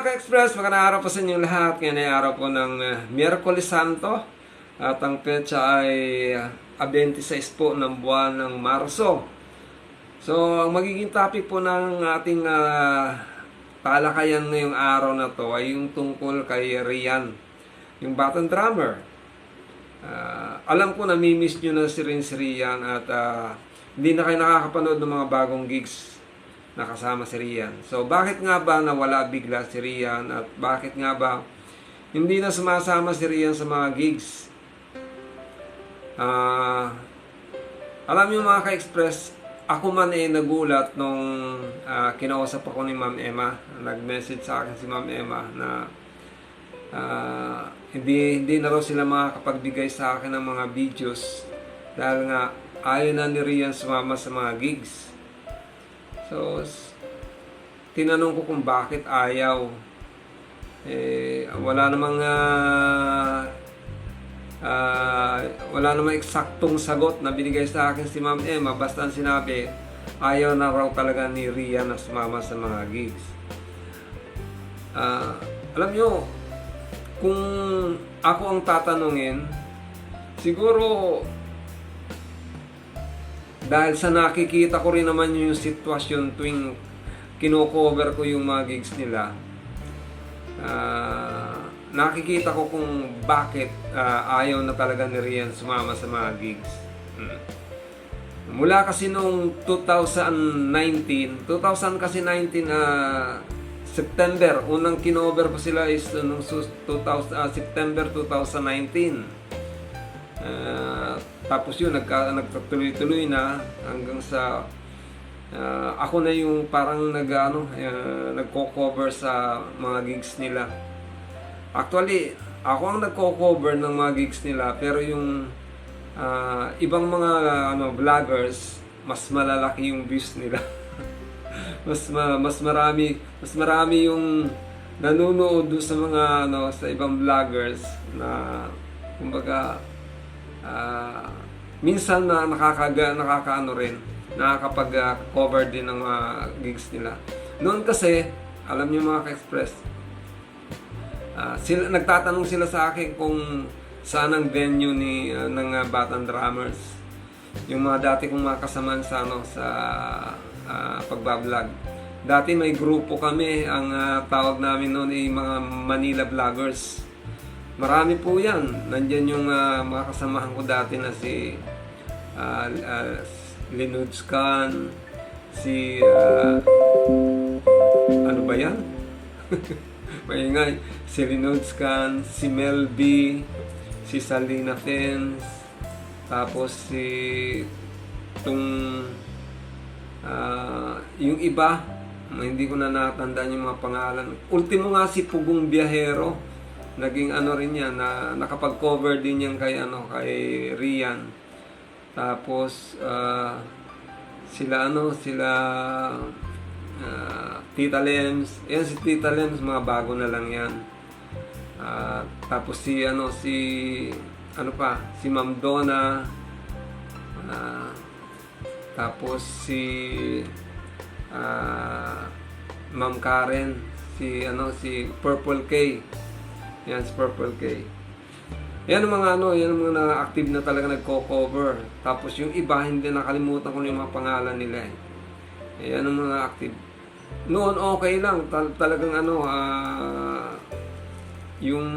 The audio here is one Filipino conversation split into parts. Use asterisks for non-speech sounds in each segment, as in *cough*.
ka-express, magandang araw po sa inyo lahat. Ngayon ay araw po ng uh, Miyerkules Santo. At ang petsa ay uh, 26 po ng buwan ng Marso. So, ang magiging topic po ng ating uh, talakayan ngayong araw na to ay yung tungkol kay Rian, yung batang drummer. Uh, alam ko namimiss nyo na si rin si Rian at uh, hindi na kayo nakakapanood ng mga bagong gigs nakasama si Rian. So, bakit nga ba nawala bigla si Rian at bakit nga ba hindi na sumasama si Rian sa mga gigs? Ah, alam niyo mga ka-express, ako man eh nagulat nung ah, kinausap ako ni Ma'am Emma. Nag-message sa akin si Ma'am Emma na ah, hindi hindi na raw sila makakapagbigay sa akin ng mga videos dahil nga ayaw na ni Rian sumama sa mga gigs. So, tinanong ko kung bakit ayaw. Eh, wala namang ah, ah, wala namang eksaktong sagot na binigay sa akin si Ma'am Emma. Basta ang sinabi, ayaw na raw talaga ni Rian na sumama sa mga gigs. Ah, alam nyo, kung ako ang tatanungin, siguro dahil sa nakikita ko rin naman yung sitwasyon tuwing kino-cover ko yung mga gigs nila, ah, nakikita ko kung bakit ah, ayaw na talaga ni Rian sumama sa mga gigs. Mm. Mula kasi nung 2019, 2000 kasi 19 ah, September, unang kinover ko sila is uh, sus- 2000, ah, September 2019. Ah, tapos yun, nagka, nagtuloy-tuloy na hanggang sa ah, ako na yung parang nag, ano, ah, nagko-cover sa mga gigs nila. Actually, ako ang nagko-cover ng mga gigs nila pero yung ah, ibang mga ano vloggers mas malalaki yung views nila. *laughs* mas ma- mas marami mas marami yung nanonood sa mga ano sa ibang vloggers na kumbaga ah, minsan na nakakaga nakakaano rin nakakapag-cover din ng mga gigs nila. Noon kasi, alam niyo mga ka-express, ah, sila, nagtatanong sila sa akin kung saan ang venue ni ah, ng ah, Batang Drummers. Yung mga dati kong mga kasamaan sa ano sa ah, pagbablog. Dati may grupo kami, ang ah, tawag namin noon ay mga Manila Vloggers. Marami po yan. Nandyan yung ah, mga kasamahan ko dati na si uh, uh, Linuds Khan, si ah, ano ba yan? *laughs* Maingay. Si Linuds Khan, si Mel B, si Salina Fens, tapos si tung ah, yung iba, hindi ko na natandaan yung mga pangalan. Ultimo nga si Pugong Biyahero, naging ano rin yan, na nakapag-cover din yan kay, ano, kay Rian. Tapos, ah, sila ano, sila ah, Tita Lems. Yan si Tita Lems, mga bago na lang yan. Ah, tapos si ano, si ano pa, si Ma'am Donna. Ah, tapos si ah, Ma'am Karen, si ano, si Purple K. Yan si Purple K. Yan ang mga ano, yan ang mga na-active na talaga nagko-cover. Tapos yung iba, hindi nakalimutan ko yung mga pangalan nila eh. Yan ang mga active. Noon okay lang, Tal- talagang ano, ah, yung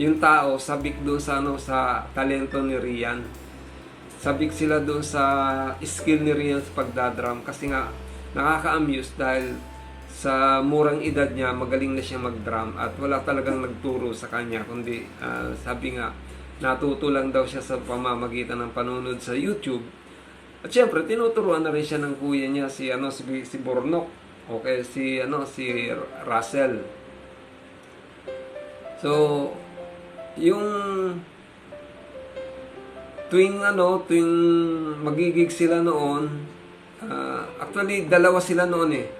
yung tao sabik doon sa ano sa talento ni Rian. Sabik sila doon sa skill ni Rian sa pagdadrum kasi nga nakaka-amuse dahil sa murang edad niya, magaling na siya mag-drum at wala talagang nagturo sa kanya kundi ah, sabi nga natuto lang daw siya sa pamamagitan ng panunod sa YouTube. At syempre tinuturuan na rin siya ng kuya niya si ano si, si Bornok. Okay, si ano si Russell. So yung tuwing ano, tuwing magigig sila noon, ah, actually dalawa sila noon eh.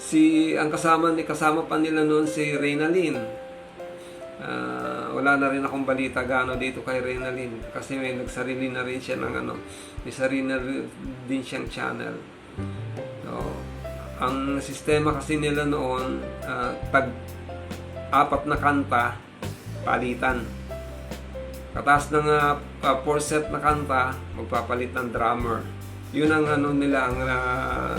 Si ang kasama ni kasama pa nila noon si Reynalyn. Ah, wala na rin akong balita gaano dito kay Reynalyn kasi may nagsarili na rin siya ng ano, may sarili na din siyang channel. So, ang sistema kasi nila noon, ah, pag apat na kanta, palitan. Kataas ng uh, four set na kanta, magpapalit ng drummer. Yun ang ano nila, ang, ah,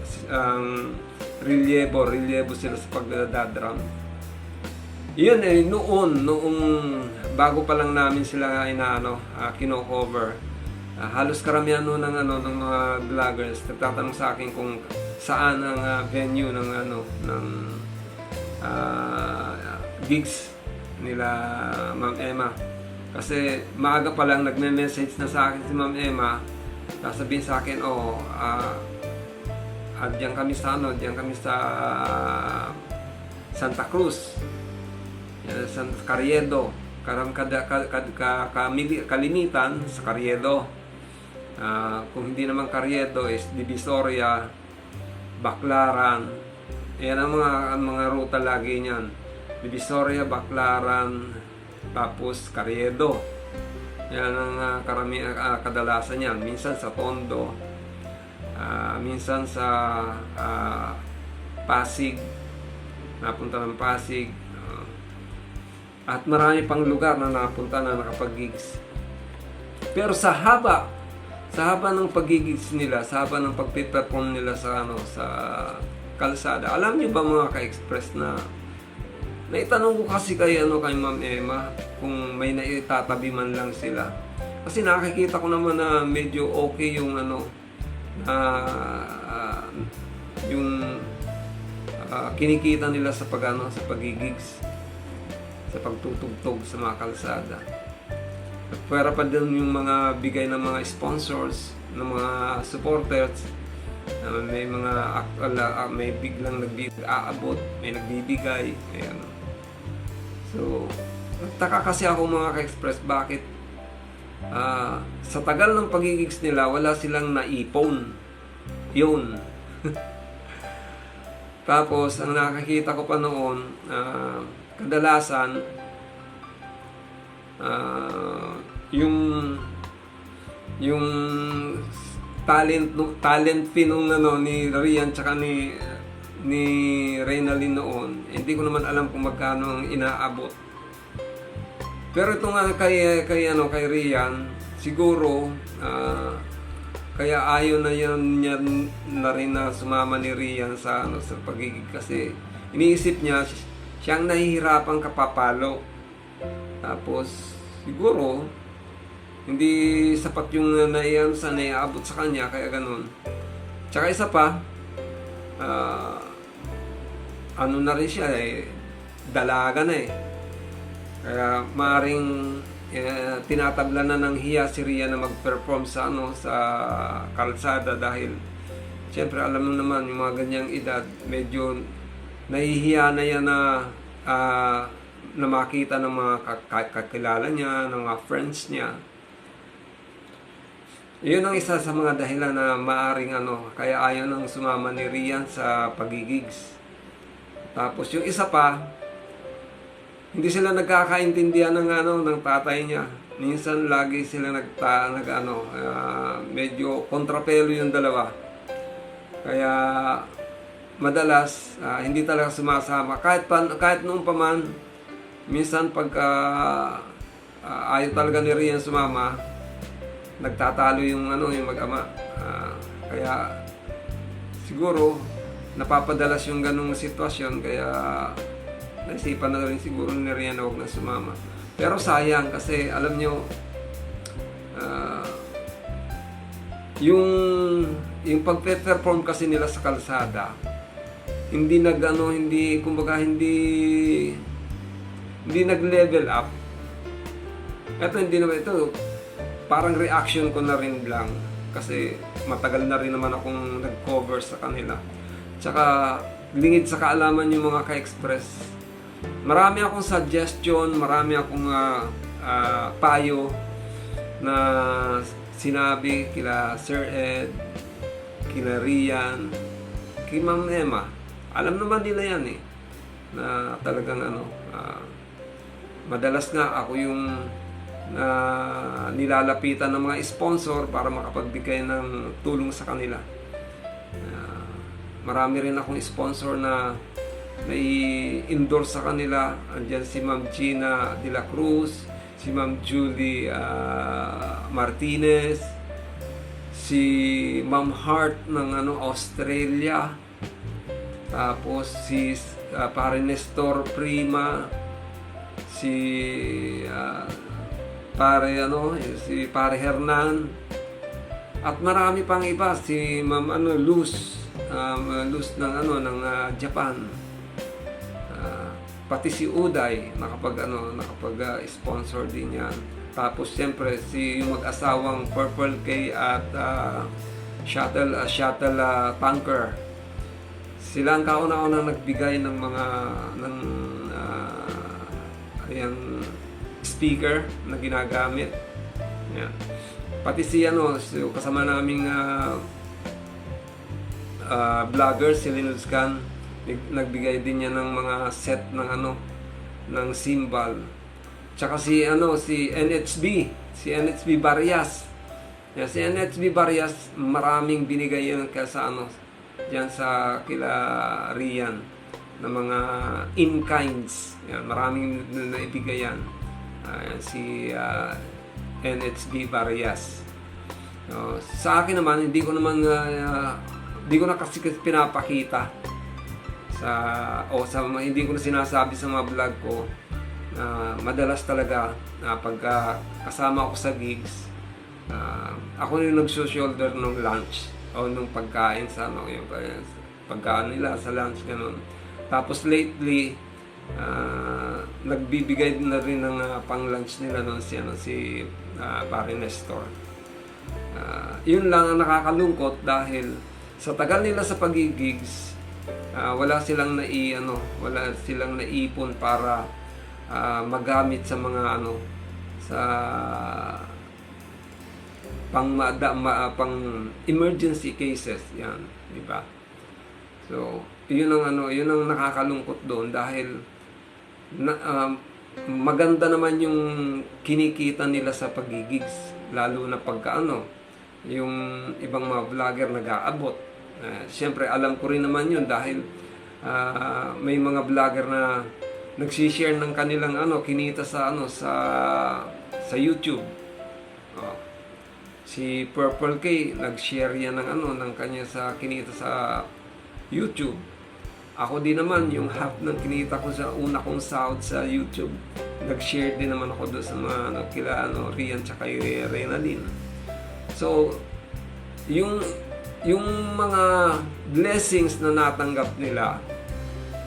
s- ang relievo, relievo sila sa pagdadrum. Yun eh, noon, noong bago pa lang namin sila inaano, uh, kino-cover, ah, halos karamihan noon ng ano ng mga vloggers nagtatanong sa akin kung saan ang ah, venue ng ano ng ah, gigs nila Ma'am Emma. Kasi maaga pa lang nagme-message na sa akin si Ma'am Emma. Sasabihin sa akin, oh, ah, ah, diyan kami sa ano, diyan kami sa Santa Cruz. Yan, San Carriedo. Karam kada ka, ka, ka, kamili- kalimitan sa Carriedo. Ah, kung hindi naman Carriedo is Divisoria, Baclaran. Yan ang mga ang mga ruta lagi niyan. Divisoria, Baclaran, tapos Carriedo. Yan ang ah, karami ah, kadalasan niyan. Minsan sa Tondo, ah, minsan sa ah, Pasig, napunta ng Pasig. ah, at marami pang lugar na napunta na nakapag-gigs. Pero sa haba, sa haba ng pagigigs nila, sa haba ng pagpiperform nila sa ano sa kalsada. Alam niyo ba mga ka-express na naitanong ko kasi kay ano kay Ma'am Emma kung may naitatabi man lang sila. Kasi nakikita ko naman na medyo okay yung ano ah, yung ah, kinikita nila sa pagano sa pagigigs sa pagtutugtog sa mga kalsada. Pwera pa din yung mga bigay ng mga sponsors, ng mga supporters. na may mga actual, ah, may biglang nagbibigay, aabot, may nagbibigay, may ano. So, nagtaka kasi ako mga ka-express bakit ah, sa tagal ng pagigigs nila, wala silang naipon. Yun. *laughs* Tapos, ang nakakita ko pa noon, ah, kadalasan, ah, yung yung talent talent fee nung ano ni Rian tsaka ni ni Reynalyn noon hindi ko naman alam kung magkano ang inaabot pero ito nga kay kay ano kay Rian siguro ah, kaya ayaw na yan niya na rin na sumama ni Rian sa ano sa pagiging kasi iniisip niya siyang nahihirapang kapapalo. Tapos siguro hindi sapat yung naiyan sa naiabot sa kanya kaya ganun. Tsaka isa pa ah, ano na rin siya eh dalaga na eh kaya maring eh, tinatabla na ng hiya si Ria na mag-perform sa ano sa kalsada dahil siyempre alam mo naman yung mga ganyang edad medyo nahihiya na yan na ah, na makita ng mga ka- ka- kakilala niya, ng mga friends niya. Yun ang isa sa mga dahilan na maaring ano, kaya ayaw nang sumama ni Rian sa pagigigs. Tapos yung isa pa, hindi sila nagkakaintindihan ng ano ng tatay niya. Minsan lagi sila nagta nag ano, ah, medyo kontrapelo yung dalawa. Kaya madalas ah, hindi talaga sumasama kahit pa, kahit noong pa man minsan pagka ah, ayaw talaga ni Rian sumama nagtatalo yung ano yung mag-ama Ah, kaya siguro napapadalas yung ganong sitwasyon kaya naisipan na rin siguro ni Rian na huwag na sumama. Pero sayang kasi alam nyo ah, yung yung pagpe-perform kasi nila sa kalsada hindi nag ano hindi kumbaga hindi hindi nag-level up. Ito hindi naman ito parang reaction ko na rin lang kasi matagal na rin naman akong nag-cover sa kanila. Tsaka lingid sa kaalaman yung mga ka-express marami akong suggestion marami akong ah, ah, payo na sinabi kila Sir Ed kila Rian kay Ma'am Emma alam naman nila yan eh na talagang ano ah, madalas nga ako yung na nilalapitan ng mga sponsor para makapagbigay ng tulong sa kanila. Ah, marami rin akong sponsor na may endorse sa kanila. Andiyan si Ma'am Gina De La Cruz, si Ma'am Julie ah, Martinez, si Ma'am Hart ng ano Australia. Tapos si uh, pare Nestor Prima, si ah, pare ano, si pare Hernan. At marami pang iba si Ma'am ano Luz, um, Luz ng ano ng ah, Japan. Pati si Uday nakapag ano nakapag ah, sponsor din yan. Tapos siyempre si yung mag-asawang Purple K at ah, Shuttle ah, Shuttle ah, Tanker. Sila ang kauna-una nagbigay ng mga ng ah, ayan, speaker na ginagamit. Yan. Pati si ano, si kasama naming ah, ah, vlogger si Linus Khan, nagbigay din niya ng mga set ng ano ng symbol. Tsaka si ano si NHB, si NHB Barrias. Yan, si NHB Barrias, maraming binigay yan ka sa ano diyan sa kila Rian na mga in-kinds. Yan, maraming na- naibigay yan. Yan, si ah, NHB Barrias. So, sa akin naman, hindi ko naman ah, hindi ko na kasi pinapakita sa o sa hindi ko na sinasabi sa mga vlog ko na madalas talaga na pagka kasama ako sa gigs ah, ako yung nagso-shoulder ng lunch o nung pagkain sa ano yung pag- pagkain nila sa lunch ganun. Tapos lately ah, nagbibigay na rin ng ah, pang-lunch nila noon si ano si ah, pare Nestor. Ah, yun lang ang nakakalungkot dahil sa tagal nila sa pagigigs, ah, wala silang nai ano, wala silang naipon para ah, magamit sa mga ano sa pang mada, ma, pang emergency cases yan, di ba? So, yun ang ano, yun ang nakakalungkot doon dahil na, um, maganda naman yung kinikita nila sa pagigigs lalo na pagka ano yung ibang mga vlogger nag-aabot uh, siyempre alam ko rin naman yun dahil ah, may mga vlogger na nagsishare ng kanilang ano kinita sa ano sa sa YouTube Oh. si Purple K nag-share yan ng ano ng kanya sa kinita sa YouTube ako din naman, yung half ng kinita ko sa una kong sahod sa YouTube, nag-share din naman ako doon sa mga ano, kila ano, Rian tsaka kay Renalyn. So, yung yung mga blessings na natanggap nila,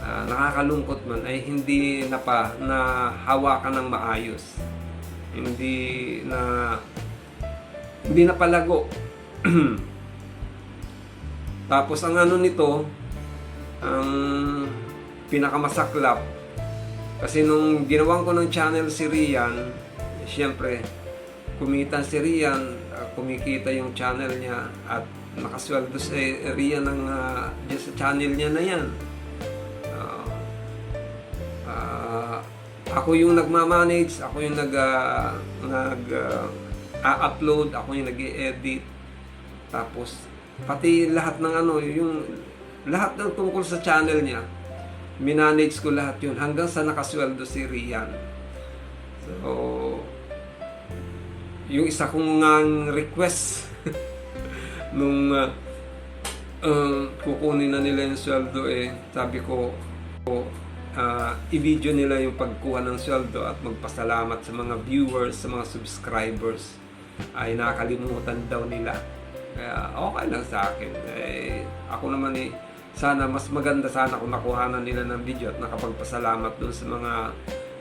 ah, nakakalungkot man, ay hindi na pa na hawakan ng maayos. Hindi na hindi na palago. *clears throat* Tapos ang ano nito, ang pinakamasaklap kasi nung ginawan ko ng channel si Rian siyempre kumita si Rian uh, kumikita yung channel niya at nakasweldo si Rian ng uh, sa channel niya na yan Ah, ah, ako yung nagmamanage ako yung nag uh, nag uh, a-upload ako yung nag-edit tapos pati lahat ng ano yung lahat ng tungkol sa channel niya, minanage ko lahat yun hanggang sa nakasweldo si Rian. So, yung isa kong request *laughs* nung uh, uh, kukunin na nila yung sweldo eh, sabi ko, uh, i-video nila yung pagkuha ng sweldo at magpasalamat sa mga viewers, sa mga subscribers ay nakalimutan daw nila. Kaya okay lang sa akin. Eh, ako naman eh, sana mas maganda sana kung nakuhanan nila ng video at nakapagpasalamat dun sa mga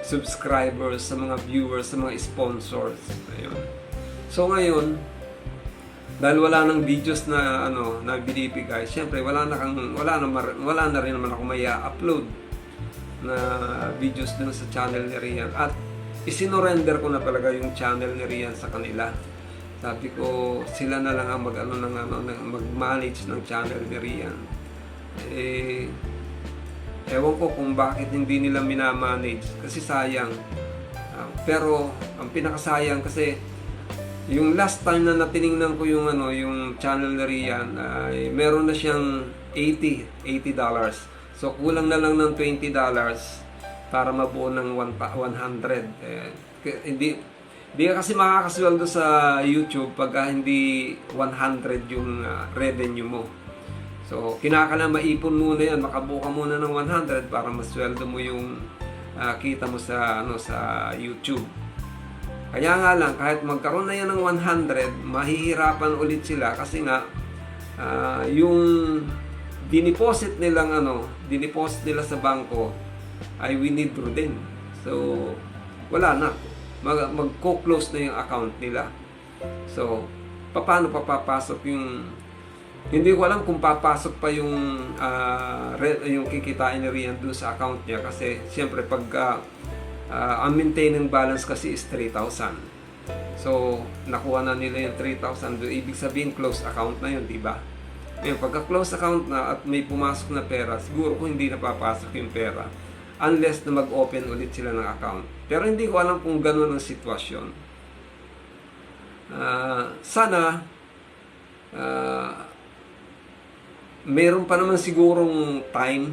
subscribers, sa mga viewers, sa mga sponsors. Ayun. So ngayon, dahil wala nang videos na ano na binibigay, syempre wala na kang wala na mar- wala na rin naman ako may upload na videos dun sa channel ni Rian. At isinorender ko na talaga yung channel ni Rian sa kanila. Sabi ko, sila na lang ang mag ano ng ano ng mag-manage ng channel ni Rian. Eh, ewan ko kung bakit hindi nila minamanage. Kasi sayang. Ah, pero ang pinakasayang kasi yung last time na natiningnan ko yung ano, yung channel ni Rian ay meron na siyang 80, 80 dollars. So kulang na lang ng 20 dollars para mabuo ng 100. Eh, hindi hindi ka kasi makakasweldo sa YouTube pagka hindi 100 yung ah, revenue mo. So, kinakailangan maipon muna yan, makabuo ka muna ng 100 para masweldo mo yung ah, kita mo sa ano sa YouTube. Kaya nga lang, kahit magkaroon na yan ng 100, mahihirapan ulit sila kasi nga, ah, yung diniposit nilang ano, diniposit nila sa bangko ay withdraw din. So, wala na. Mag, magko-close na yung account nila. So, paano papapasok yung hindi ko alam kung papasok pa yung re- yung kikitain ni Rian doon sa account niya kasi siyempre pag ah, ah, ang maintaining balance kasi is 3,000. So, nakuha na nila yung 3,000 doon. Ibig sabihin, close account na yun, di ba? Ngayon, pagka close account na at may pumasok na pera, siguro kung hindi napapasok yung pera unless na mag-open ulit sila ng account. Pero hindi ko alam kung gano'n ang sitwasyon. Ah, sana ah, meron pa naman sigurong time,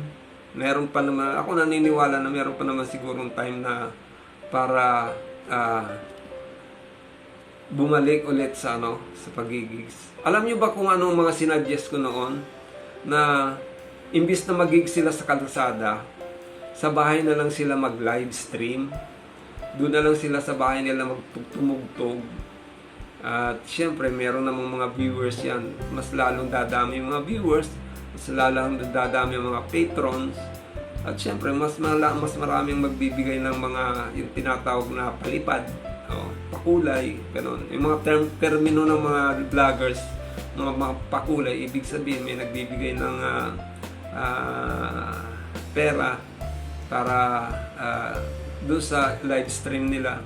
meron pa naman, ako naniniwala na meron pa naman sigurong time na para ah, bumalik ulit sa ano, sa pagigigs. Alam niyo ba kung ano mga sinuggest ko noon na imbis na magig sila sa kalsada, sa bahay na lang sila mag-live stream. Doon na lang sila sa bahay nila magtumugtog. At syempre, meron namang mga viewers yan. Mas lalong dadami yung mga viewers. Mas lalong dadami yung mga patrons. At syempre, mas, mala, mas maraming magbibigay ng mga yung tinatawag na palipad. O, pakulay. Ganun. Yung mga term, termino ng mga vloggers, mga, mga pakulay, ibig sabihin may nagbibigay ng ah, ah, pera para uh, doon sa live stream nila.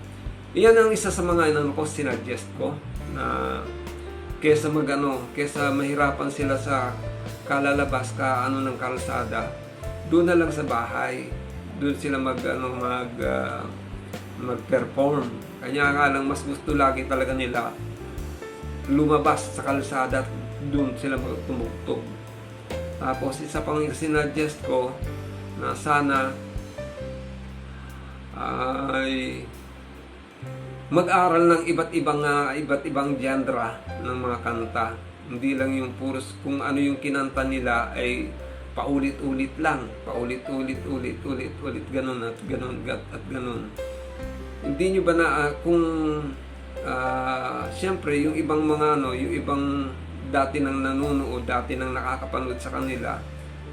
Iyan ang isa sa mga inano ko, sinuggest ko na kesa magano, kesa mahirapan sila sa kalalabas ka ano ng kalsada, doon na lang sa bahay. Doon sila mag ano mag ah, mag-perform. Kanya nga lang mas gusto lagi talaga nila lumabas sa kalsada doon sila magtumugtog. Tapos isa pang sinuggest ko na sana ay mag-aral ng iba't ibang ah, iba't ibang genre ng mga kanta. Hindi lang yung puros kung ano yung kinanta nila ay paulit-ulit lang, paulit-ulit, ulit, ulit, ulit, ganun at ganun at, at ganun. Hindi nyo ba na ah, kung ah, siyempre yung ibang mga ano, yung ibang dati nang nanunood, dati nang nakakapanood sa kanila,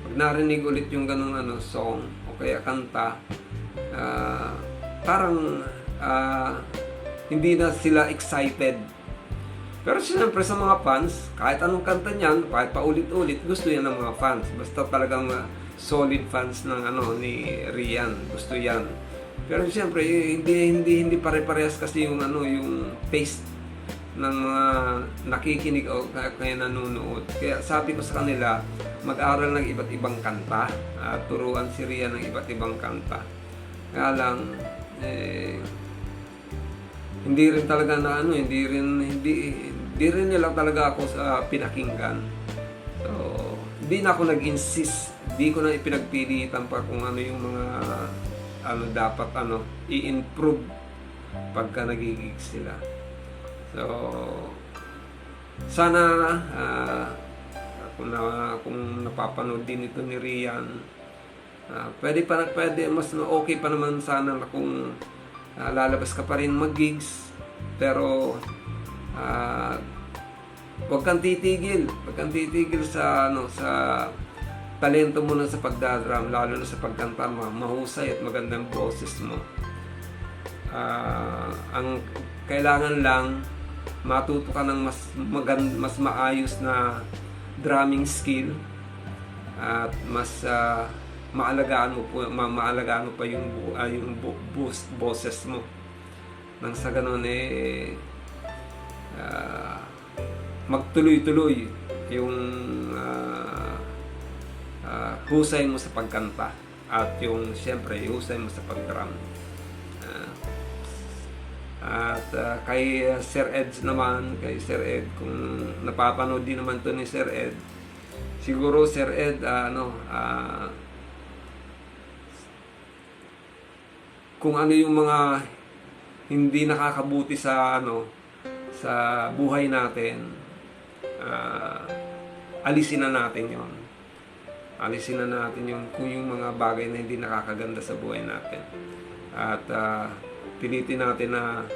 pag narinig ulit yung ganung ano song o kaya kanta, ah, parang ah, hindi na sila excited. Pero siyempre sa mga fans, kahit anong kanta niyan, kahit paulit-ulit, gusto yan ng mga fans. Basta talagang ah, solid fans ng ano ni Rian, gusto yan. Pero siyempre eh, hindi hindi hindi pare-parehas kasi yung ano yung taste ng mga nakikinig o kaya nanonood. Kaya sabi ko sa kanila, mag-aral ng iba't ibang kanta, at turuan si Rian ng iba't ibang kanta. Kaya lang, eh, hindi rin talaga na ano, hindi rin, hindi, hindi rin nila talaga ako sa pinakinggan. So, hindi na ako nag-insist, hindi ko na ipinagpilitan pa kung ano yung mga, ano dapat, ano, i-improve pagka nagigig sila. So, sana, ah, kung, na, kung napapanood din ito ni Rian, Ah, pwede pa pwede mas okay pa naman sana na kung ah, lalabas ka pa rin mag-gigs pero ah, huwag kang titigil. Huwag kang titigil sa ano sa talento mo na sa pagdadrum lalo na sa pagkanta mo mahusay at magandang boses mo. Ah, ang kailangan lang matuto ka ng mas magan, mas maayos na drumming skill at mas ah, maalagaan mo po ma- maalagaan mo pa yung bu- ah, yung bu- boost boses mo. Nang sa ganun eh ah, magtuloy-tuloy yung ah, ah, husay mo sa pagkanta at yung siyempre husay mo sa pagdrum. Ah, At ah, kay Sir Ed naman, kay Sir Ed, kung napapanood din naman to ni Sir Ed, siguro Sir Ed, ah, ano, ah, kung ano yung mga hindi nakakabuti sa ano sa buhay natin ah, alisin na natin yon alisin na natin yung kung yung mga bagay na hindi nakakaganda sa buhay natin. At ah, pilitin natin na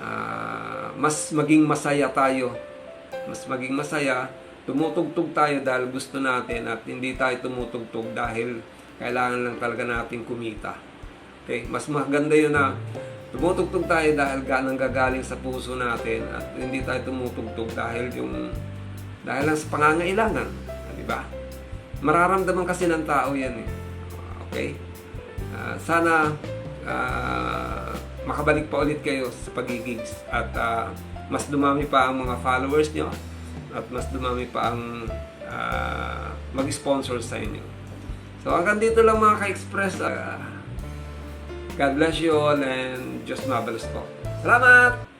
ah, mas maging masaya tayo. Mas maging masaya. Tumutugtog tayo dahil gusto natin at hindi tayo tumutugtog dahil kailangan lang talaga natin kumita Okay, mas maganda yun na tumutugtog tayo dahil ganang gagaling sa puso natin at hindi tayo tumutugtog dahil yung dahil lang sa pangangailangan, di ba? Mararamdaman kasi ng tao yan eh. Okay? Ah, sana ah, makabalik pa ulit kayo sa pagigigs at ah, mas dumami pa ang mga followers nyo at mas dumami pa ang ah, mag-sponsor sa inyo. So hanggang dito lang mga ka-express. ah, God bless you all and just marvelous po. Salamat!